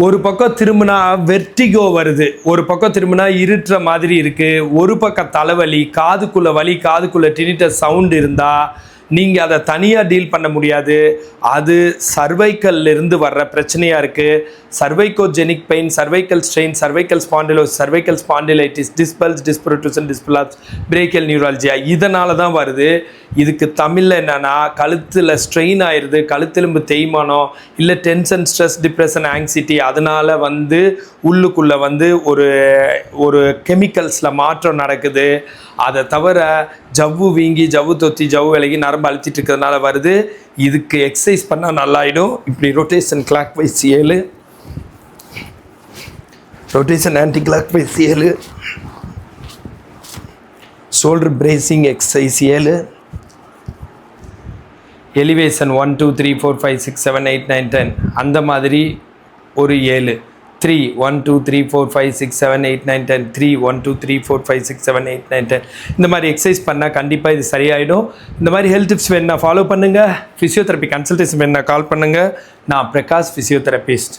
ஒரு பக்கம் திரும்பினா வெர்டிகோ வருது ஒரு பக்கம் திரும்பினா இருட்டுற மாதிரி இருக்குது ஒரு பக்கம் தலைவலி காதுக்குள்ளே வலி காதுக்குள்ளே டினிட்ட சவுண்ட் இருந்தால் நீங்கள் அதை தனியாக டீல் பண்ண முடியாது. அது சர்வைக்கல்லிருந்து வர்ற பிரச்சனையாக இருக்குது cervicogenic pain cervical strain cervical spondylosis cervical spondylitis disc bulges disc protrusion disc prolapse brachial neuralgia இதனால தான் வருது. இதுக்கு தமிழில் என்னன்னா கழுத்தில் ஸ்ட்ரெயின் ஆயிடுது கழுத்தெலும்பு தேய்மானம் இல்லை டென்ஷன் ஸ்ட்ரெஸ் டிப்ரெஷன் ஆங்ஸிட்டி அதனால் வந்து உள்ளுக்குள்ளே வந்து ஒரு ஒரு கெமிக்கல்ஸில் மாற்றம் நடக்குது. அதை தவிர ஜவ்வு வீங்கி ஜவ்வு தொத்தி ஜவ்வு விலகி நரம்பு அழுத்திட்டு இருக்கிறதுனால வருது. இதுக்கு எக்ஸசைஸ் பண்ணால் நல்லாயிடும். இப்படி ரொட்டேஷன் கிளாக் வைஸ் ஏழு. ரொட்டேஷன் ஆன்டி கிளாக் வைஸ் ஏழு. ஷோல்டர் பிரேசிங் எக்ஸசைஸ் ஏழு. Elevation one two three four five six seven eight nine ten அந்த மாதிரி ஒரு ஏழு. Three one two three four five six seven eight nine ten three one two three four five six seven eight nine ten இந்த மாதிரி exercise பண்ணால் கண்டிப்பாக இது சரியாயிடும். இந்த மாதிரி ஹெல்த் டிப்ஸ் வேணுன்னா ஃபாலோ பண்ணுங்கள் ஃபிசியோதெரப்பி கன்சல்டேஷன் வேணுன்னா கால் பண்ணுங்கள் நான் பிரகாஷ் ஃபிசியோதெரபிஸ்ட்